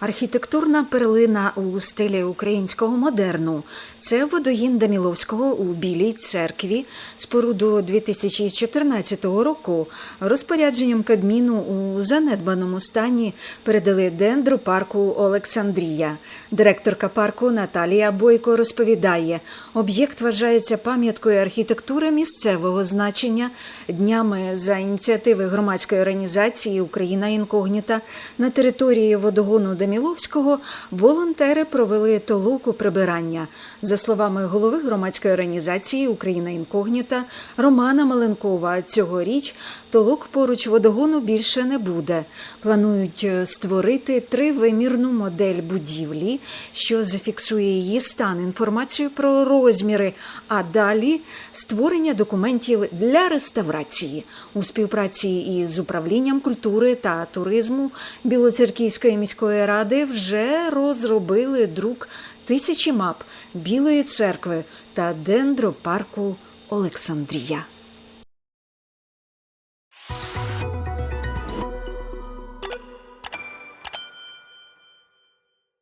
Архітектурна перлина у стилі українського модерну. Це водогін Даміловського у Білій церкві. Споруду 2014 року розпорядженням Кабміну у занедбаному стані передали дендропарку Олександрія. Директорка парку Наталія Бойко розповідає, об'єкт вважається пам'яткою архітектури місцевого значення. Днями за ініціативи громадської організації Україна інкогніта на території водогону Даміловського волонтери провели толоку прибирання. За словами голови громадської організації Україна інкогніта Романа Маленкова, цьогоріч толок поруч водогону більше не буде. Планують е, створити тривимірну модель будівлі, що зафіксує її стан, інформацію про розміри, а далі створення документів для реставрації у співпраці із управлінням культури та туризму Білоцерківської міської ради вже розробили друк тисячі мап Білої церкви та дендропарку Олександрія.